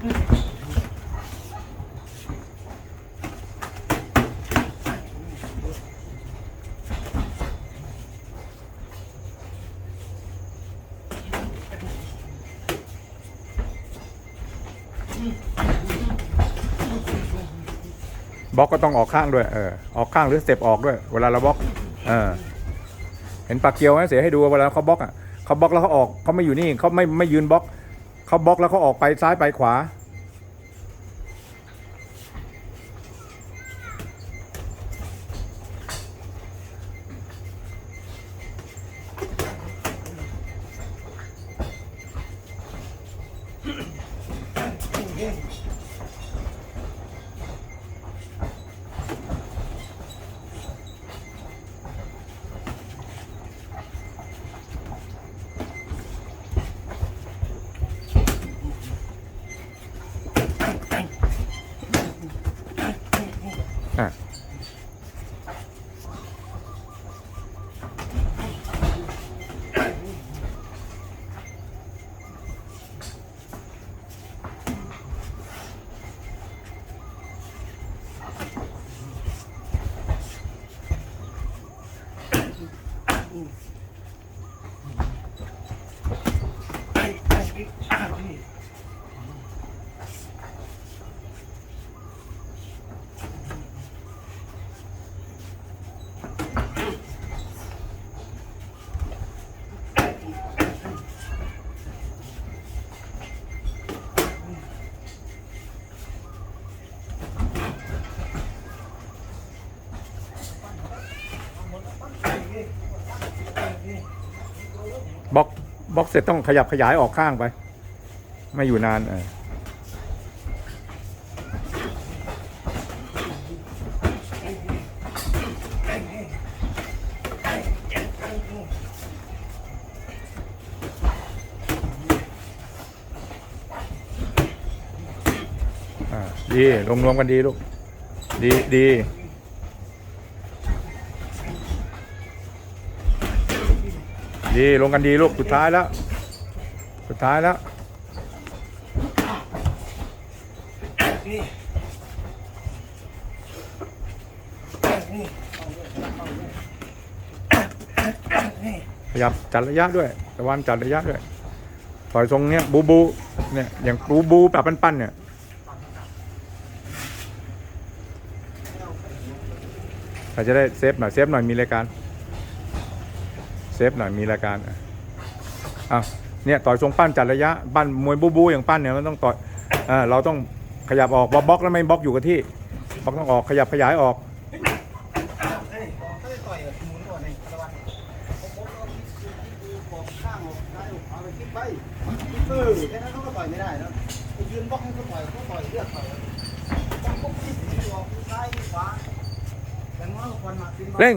บล็อกก็ต้องออกข้างด้วย เออ ออกข้างหรือสเต็ปออกด้วย เวลาเราบล็อก เออ เห็นปากเกียวไหมเสียให้ดูเวลาเขาบล็อกอะเขาบล็อกแล้วเขาออกเขาไม่อยู่นี่เขาไม่ไม่ยืนบล็อก เขาบล็อกแล้วเขาออกไปซ้ายไปขวา อะ บล็อก บล็อกเสร็จต้องขยับขยายออกข้างไป ไม่อยู่นานเอออ่าดีรวมๆกันดีลูก ดีดี ดีลงกันดีลูกสุดท้ายแล้ว สุดท้ายแล้วขยับจัดระยะด้วยตะวันจัดระยะด้วยต่อยทรงเนี้ยบูบูเนี่ยอย่างบูบูแบบปั้นๆเนี่ยเราจะได้เซฟหน่อยเซฟหน่อยมีรายการ ฟหน่อยมีรายการอะอ้าวเนี่ยต่อยทรงปั้นจัดระยะปั้นมวยบูบูอย่างปั้นเนี่ยมันต้องต่อยเออเราต้องขยับออกบล็อกแล้วไม่บล็อกอยู่กับที่บล็อกต้องออกขยับขยายออกเฮ้ยต่อยหมุนก่อนในตะวันผมผมเอกข้างออกซ้ายออเอาไปคิดไปเออแค่นั้นเขาก็ต่อยไม่ได้แล้วไปยืนบล็อกให้เขาต่อยเขาต่อยเลือดต่อยบที่สีออกซ้ายขวาแต่ง้อคนมานเร่ง